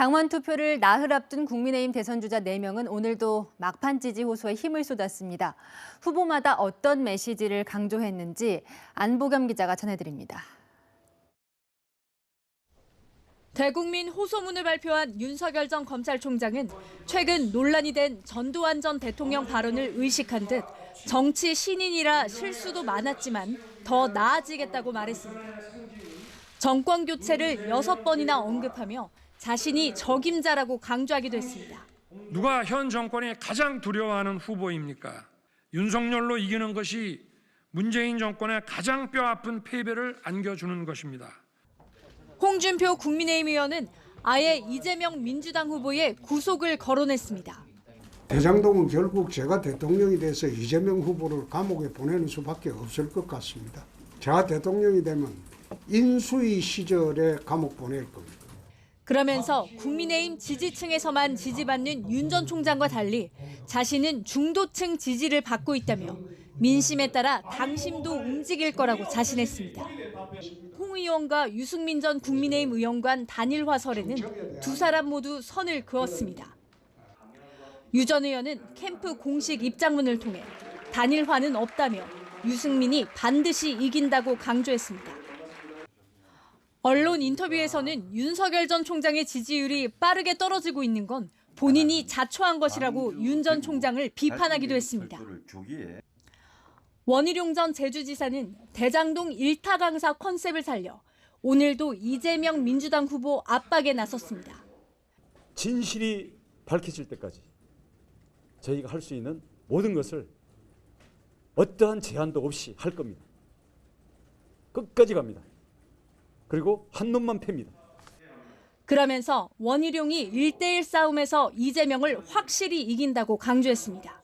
당원 투표를 나흘 앞둔 국민의힘 대선 주자 4명은 오늘도 막판 지지 호소에 힘을 쏟았습니다. 후보마다 어떤 메시지를 강조했는지 안보겸 기자가 전해드립니다. 대국민 호소문을 발표한 윤석열 전 검찰총장은 최근 논란이 된 전두환 전 대통령 발언을 의식한 듯 정치 신인이라 실수도 많았지만 더 나아지겠다고 말했습니다. 정권 교체를 여섯 번이나 언급하며 자신이 적임자라고 강조하기도 했습니다. 누가 현 정권이 가장 두려워하는 후보입니까? 윤석열로 이기는 것이 문재인 정권의 가장 뼈아픈 패배를 안겨주는 것입니다. 홍준표 국민의힘 의원은 아예 이재명 민주당 후보의 구속을 거론했습니다. 대장동은 결국 제가 대통령이 돼서 이재명 후보를 감옥에 보내는 수밖에 없을 것 같습니다. 제가 대통령이 되면 인수위 시절에 감옥 보낼 겁니다. 그러면서 국민의힘 지지층에서만 지지받는 윤 전 총장과 달리 자신은 중도층 지지를 받고 있다며 민심에 따라 당심도 움직일 거라고 자신했습니다. 홍 의원과 유승민 전 국민의힘 의원 간 단일화 설에는 두 사람 모두 선을 그었습니다. 유 전 의원은 캠프 공식 입장문을 통해 단일화는 없다며 유승민이 반드시 이긴다고 강조했습니다. 언론 인터뷰에서는 윤석열 전 총장의 지지율이 빠르게 떨어지고 있는 건 본인이 자초한 것이라고 윤 전 총장을 비판하기도 했습니다. 원희룡 전 제주지사는 대장동 일타 강사 컨셉을 살려 오늘도 이재명 민주당 후보 압박에 나섰습니다. 진실이 밝혀질 때까지 저희가 할 수 있는 모든 것을 어떠한 제한도 없이 할 겁니다. 끝까지 갑니다. 그리고 한 놈만 팹니다. 그러면서 원희룡이 1대1 싸움에서 이재명을 확실히 이긴다고 강조했습니다.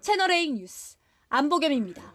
채널A 뉴스 안보겸입니다.